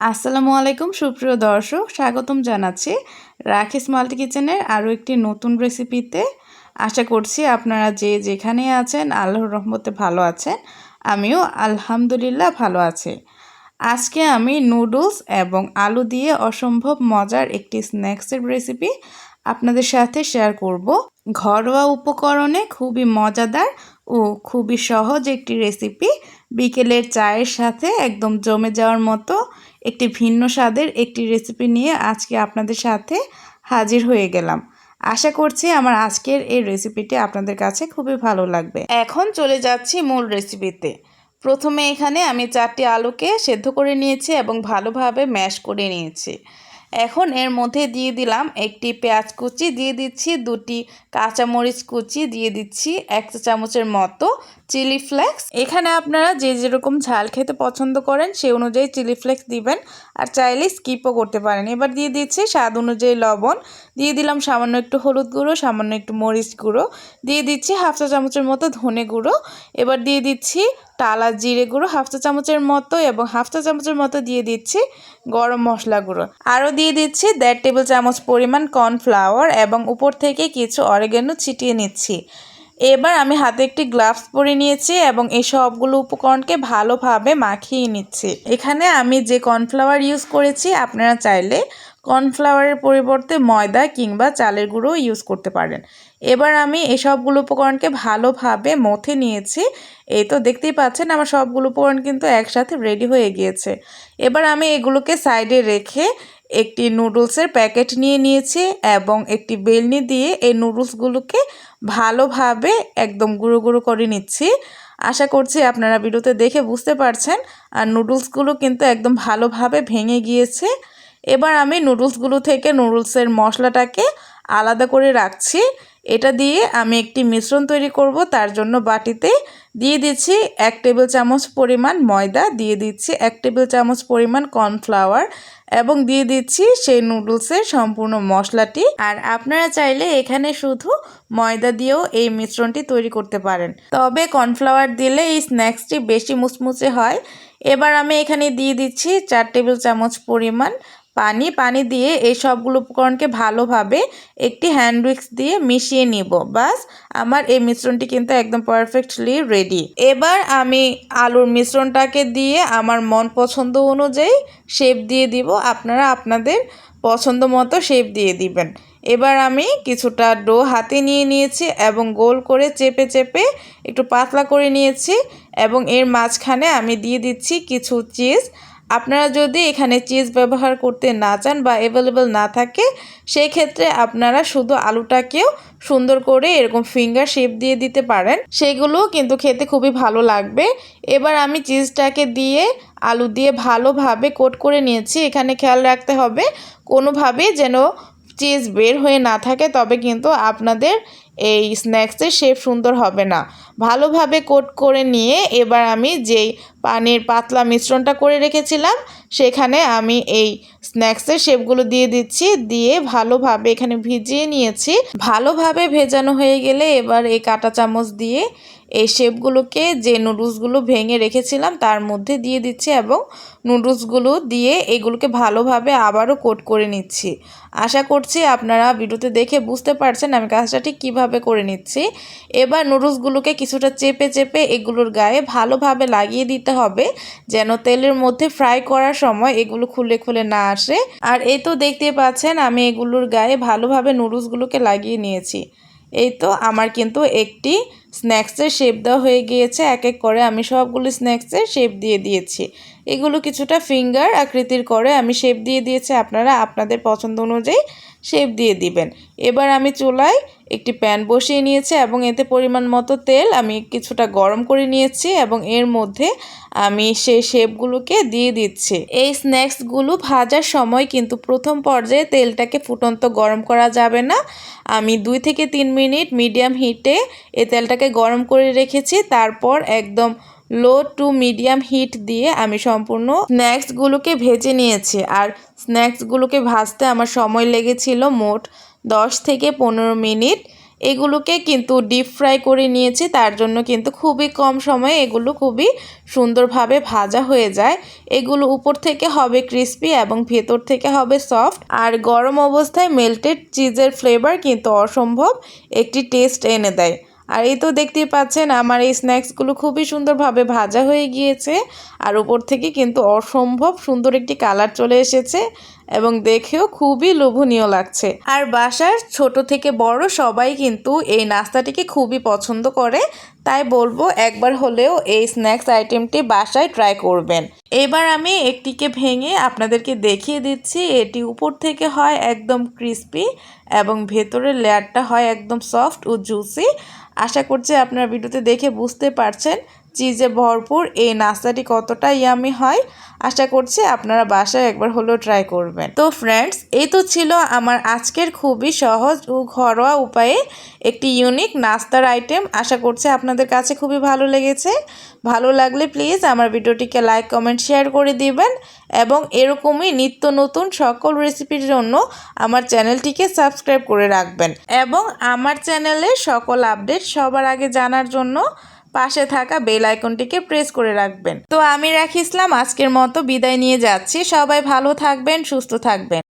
আসসালামু আলাইকুম, সুপ্রিয় দর্শক, স্বাগতম জানাচ্ছি রাখিস মাল্টি কিচেনের আরও একটি নতুন রেসিপিতে। আশা করছি আপনারা যে যেখানে আছেন আল্লাহর রহমতে ভালো আছেন, আমিও আলহামদুলিল্লাহ ভালো আছি। আজকে আমি নুডলস এবং আলু দিয়ে অসম্ভব মজার একটি স্ন্যাক্সের রেসিপি আপনাদের সাথে শেয়ার করব। ঘরোয়া উপকরণে খুবই মজাদার ও খুবই সহজ একটি রেসিপি। বিকেলের চায়ের সাথে একদম জমে যাওয়ার মতো একটি ভিন্ন স্বাদের একটি রেসিপি নিয়ে আজকে আপনাদের সাথে হাজির হয়ে গেলাম। আশা করছি আমার আজকের এই রেসিপিটি আপনাদের কাছে খুবই ভালো লাগবে। এখন চলে যাচ্ছি মূল রেসিপিতে প্রথমে এখানে আমি চারটি আলুকে সেদ্ধ করে নিয়েছি এবং ভালোভাবে ম্যাশ করে নিয়েছি। এখন এর মধ্যে দিয়ে দিলাম একটি পেঁয়াজ কুচি, দিয়ে দিচ্ছি দুটি কাঁচামরিচ কুচি, দিয়ে দিচ্ছি এক চামচের মতো চিলি ফ্লেক্স। এখানে আপনারা যে যেরকম ঝাল খেতে পছন্দ করেন সেই অনুযায়ী চিলি ফ্লেক্স দিবেন। আর চাইলে স্কিপও করতে পারেন। এবার দিয়ে দিচ্ছি স্বাদ অনুযায়ী লবণ। দিয়ে দিলাম সামান্য একটু হলুদ গুঁড়ো, সামান্য একটু মরিচ গুঁড়ো। দিয়ে দিচ্ছি হাফ চা চামচের মতো ধনে গুঁড়ো। এবার দিয়ে দিচ্ছি টালা জিরে গুঁড়ো হাফ চা চামচের মতো এবং হাফ চা চামচের মতো দিয়ে দিচ্ছি গরম মশলা গুঁড়ো। আরও দিয়ে দিচ্ছি দেড় টেবিল চামচ পরিমাণ কর্নফ্লাওয়ার এবং উপর থেকে কিছু অরেগেনো ছিটিয়ে নিচ্ছি। এবার আমি হাতে একটি গ্লাভস পরে নিয়েছি এবং এই সবগুলো উপকরণকে ভালোভাবে মাখিয়ে নিচ্ছি। এখানে আমি যে কর্নফ্লাওয়ার ইউজ করেছি, আপনারা চাইলে কর্নফ্লাওয়ারের পরিবর্তে ময়দা কিংবা চালের গুঁড়ো ইউজ করতে পারেন। এবার আমি এই সবগুলো উপকরণকে ভালোভাবে মথে নিয়েছি। এই তো দেখতেই পাচ্ছেন, আমার সবগুলো উপকরণ কিন্তু একসাথে রেডি হয়ে গিয়েছে। এবার আমি এগুলোকে সাইডে রেখে একটি নুডলসের প্যাকেট নিয়ে নিয়েছি এবং একটি বেলনি দিয়ে এই নুডলসগুলোকে ভালোভাবে একদম গুঁড়ো গুঁড়ো করে নিচ্ছি। আশা করছি আপনারা ভিডিওতে দেখে বুঝতে পারছেন। আর নুডলসগুলো কিন্তু একদম ভালোভাবে ভেঙে গিয়েছে। এবার আমি নুডলসগুলো থেকে নুডলসের মশলাটাকে আলাদা করে রাখছি। এটা দিয়ে আমি একটি মিশ্রণ তৈরি করব। তার জন্য বাটিতে দিয়ে দিচ্ছি এক টেবিল চামচ পরিমাণ ময়দা, দিয়ে দিচ্ছি এক টেবিল চামচ পরিমাণ কর্নফ্লাওয়ার এবং দিয়ে দিচ্ছি সেই নুডলসের সম্পূর্ণ মশলাটি। আর আপনারা চাইলে এখানে শুধু ময়দা দিয়েও এই মিশ্রণটি তৈরি করতে পারেন। তবে কর্নফ্লাওয়ার দিলে এই স্ন্যাক্সটি বেশি মুচমুচে হয়। এবার আমি এখানে দিয়ে দিচ্ছি চার টেবিল চামচ পরিমাণ পানি পানি দিয়ে এই সবগুলো উপকরণকে ভালোভাবে একটি হ্যান্ড উইক্স দিয়ে মিশিয়ে নিব। বাস, আমার এই মিশ্রণটি কিন্তু একদম পারফেক্টলি রেডি এবার আমি আলুর মিশ্রণটাকে দিয়ে আমার মন পছন্দ অনুযায়ী শেপ দিয়ে দিব। আপনারা আপনাদের পছন্দ মতো শেপ দিয়ে দিবেন। এবার আমি কিছুটা ডো হাতে নিয়ে নিয়েছি এবং গোল করে চেপে চেপে একটু পাতলা করে নিয়েছি এবং এর মাঝখানে আমি দিয়ে দিচ্ছি কিছু চিজ আপনারা যদি এখানে চিজ ব্যবহার করতে না চান বা অ্যাভেলেবেল না থাকে সেই ক্ষেত্রে আপনারা শুধু আলুটাকেও সুন্দর করে এরকম ফিঙ্গার শেপ দিয়ে দিতে পারেন। সেগুলো কিন্তু খেতে খুবই ভালো লাগবে। এবার আমি চিজটাকে দিয়ে আলু দিয়ে ভালোভাবে কোট করে নিয়েছি। এখানে খেয়াল রাখতে হবে, কোনোভাবেই যেন চিজ বের হয়ে না থাকে, তবে কিন্তু আপনাদের এই স্ন্যাক্সের শেপ সুন্দর হবে না। ভালোভাবে কোট করে নিয়ে এবার আমি যেই পানির পাতলা মিশ্রণটা করে রেখেছিলাম, সেখানে আমি এই স্ন্যাক্সের শেপগুলো দিয়ে দিচ্ছি, দিয়ে ভালোভাবে এখানে ভিজিয়ে নিয়েছি। ভালোভাবে ভেজানো হয়ে গেলে এবার এই কাঁটা চামচ দিয়ে এই শেপগুলোকে যে নুডলসগুলো ভেঙে রেখেছিলাম তার মধ্যে দিয়ে দিচ্ছি এবং নুডলসগুলো দিয়ে এগুলোকে ভালোভাবে আবারও কোট করে নিচ্ছি। আশা করছি আপনারা ভিডিওতে দেখে বুঝতে পারছেন আমি কাজটা ঠিক কীভাবে করে নিচ্ছি। এবার নুডলসগুলোকে কিছুটা চেপে চেপে এগুলোর গায়ে ভালোভাবে লাগিয়ে দিতে হবে যেন তেলের মধ্যে ফ্রাই করার সময় এগুলো খুলে খুলে না আসে। আর এই তো দেখতে পাচ্ছেন আমি এগুলোর গায়ে ভালোভাবে নুডলসগুলোকে লাগিয়ে নিয়েছি। এই তো আমার কিন্তু একটি স্ন্যাক্সের শেপ দেওয়া হয়ে গিয়েছে, এক এক করে আমি সবগুলো স্ন্যাক্সের শেপ দিয়ে দিয়েছি। এগুলো কিছুটা ফিঙ্গার আকৃতির করে আমি শেপ দিয়ে দিয়েছি, আপনারা আপনাদের পছন্দ অনুযায়ী শেপ দিয়ে দিবেন। এবার আমি চুলায় একটি প্যান বসিয়ে নিয়েছি এবং এতে পরিমাণ মতো তেল আমি কিছুটা গরম করে নিয়েছি এবং এর মধ্যে আমি সেই শেপগুলোকে দিয়ে দিচ্ছি। এই স্ন্যাক্সগুলো ভাজার সময় কিন্তু প্রথম পর্যায়ে তেলটাকে ফুটন্ত গরম করা যাবে না। আমি দুই থেকে তিন মিনিট মিডিয়াম হিটে এই তেলটাকে গরম করে রেখেছি, তারপর একদম লো টু মিডিয়াম হিট দিয়ে আমি সম্পূর্ণ স্ন্যাক্সগুলোকে ভেজে নিয়েছি। আর স্ন্যাক্সগুলোকে ভাজতে আমার সময় লেগেছিল মোট দশ থেকে পনেরো মিনিট। এগুলোকে কিন্তু ডিপ ফ্রাই করে নিয়েছি, তার জন্য কিন্তু খুবই কম সময়ে এগুলো খুবই সুন্দরভাবে ভাজা হয়ে যায়। এগুলো উপর থেকে হবে ক্রিস্পি এবং ভেতর থেকে হবে সফট আর গরম অবস্থায় মেল্টেড চিজের ফ্লেভার কিন্তু অসম্ভব একটি টেস্ট এনে দেয়। আর এই তো দেখতেই পাচ্ছেন, আমার এই স্ন্যাক্সগুলো খুবই সুন্দরভাবে ভাজা হয়ে গিয়েছে। আর উপর থেকে কিন্তু অসম্ভব সুন্দর একটি কালার চলে এসেছে। এবং দেখেও খুবই লোভনীয় লাগছে। আর বাসার ছোট থেকে বড় সবাই কিন্তু এই নাস্তাটিকে খুবই পছন্দ করে, তাই বলব একবার হলেও এই স্ন্যাক্স আইটেমটি বাসায় ট্রাই করবেন। এবার আমি একটিকে ভেঙে আপনাদেরকে দেখিয়ে দিচ্ছি, এটি উপর থেকে হয় একদম ক্রিস্পি এবং ভেতরের লেয়ারটা হয় একদম সফট ও জুসি। আশা করছি আপনারা ভিডিওতে দেখে বুঝতে পারছেন। চিজে ভরপুর, এই নাস্তাটি কতটা ইয়ামি হয়, আশা করছি আপনারা বাসায় একবার হলেও ট্রাই করবেন। তো ফ্রেন্ডস এই তো ছিল আমার আজকের খুবই সহজ ও ঘরোয়া উপায়ে একটি ইউনিক নাস্তার আইটেম আশা করছি আপনাদের কাছে খুবই ভালো লেগেছে। ভালো লাগলে প্লিজ আমার ভিডিওটিকে লাইক কমেন্ট শেয়ার করে দিবেন এবং এরকমই নিত্য নতুন সকল রেসিপির জন্য আমার চ্যানেলটিকে সাবস্ক্রাইব করে রাখবেন। এবং আমার চ্যানেলের সকল আপডেট সবার আগে জানার জন্য পাশে থাকা বেল আইকনটিকে প্রেস করে রাখবেন। তো আমি রাখি ইসলাম, আজকের মতো বিদায় নিয়ে যাচ্ছি। সবাই ভালো থাকবেন, সুস্থ থাকবেন।